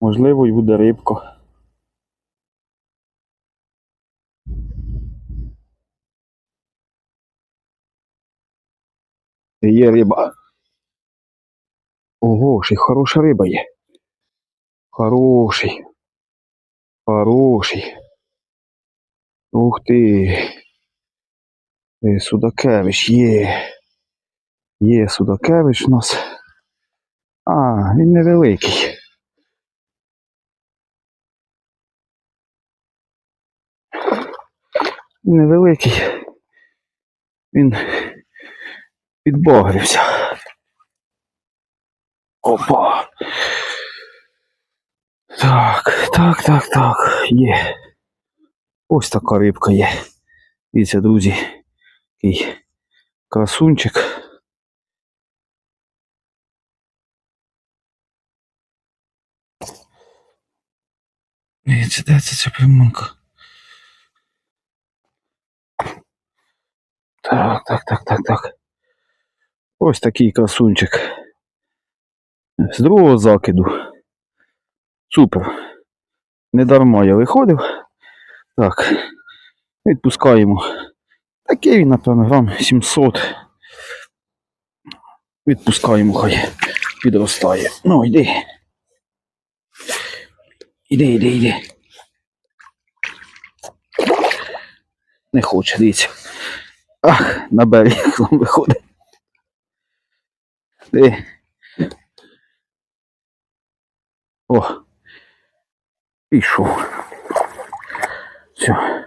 Можливо, і буде рибка. Є риба. Ого, ще й хороша риба є. Хороший. Хороший. Ух ти. Е, Судакевич є. Є Судакевич у нас. А, він невеликий. Невеликий. Він підбагрився. Опа. Так, так, так, так, є. Ось така рибка є. Дивіться, друзі, такий красунчик. Дивіться, де це ця приманка? Так, так, так, так, так. Ось такий красунчик. З другого закиду. Супер. Не дарма я виходив. Так. Відпускаємо. Такий він, напевно, грам 700. Відпускаємо, хай підростає. Ну, йди. Іди, іди, іди. Не хоче, дивіться. Ах, на берег виходить. Де? О. Пішов. Все.